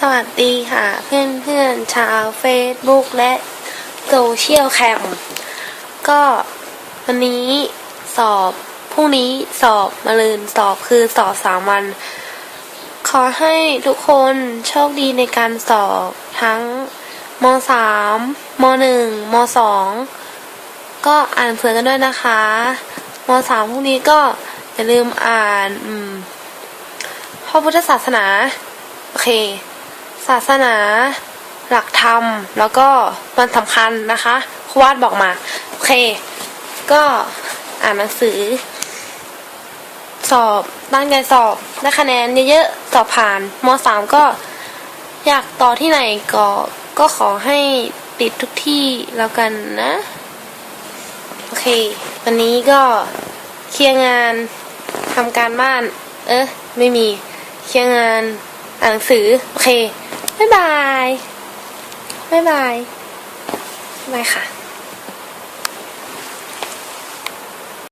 สวัสดีค่ะเพื่อนเพื่อนๆชาวเฟซบุ๊กและโซเชียลแคมก็วันนี้สอบพรุ่งนี้สอบมาลืนสอบคือสอบสามวัน ขอให้ทุกคนโชคดีในการสอบทั้งมสามมหนึ่งมสองก็อ่านเผื่อกันด้วยนะคะมสามพรุ่งนี้ก็อย่าลืมอ่านพระพุทธศาสนา โอเค ศาสนา หลักธรรม แล้วก็วันสำคัญนะคะครูวาดบอกมา โอเค ก็อ่านหนังสือ สอบตั้งใจสอบได้คะแนนเยอะๆ สอบผ่านมสามก็อยากต่อที่ไหนก็ก็ขอให้ติดทุกที่แล้วกันนะ โอเค วันนี้ก็เคลียร์งานทำการบ้าน เออไม่มี เคลียร์งานอ่านหนังสือ โอเค บ๊ายบาย บ๊ายบาย บายค่ะ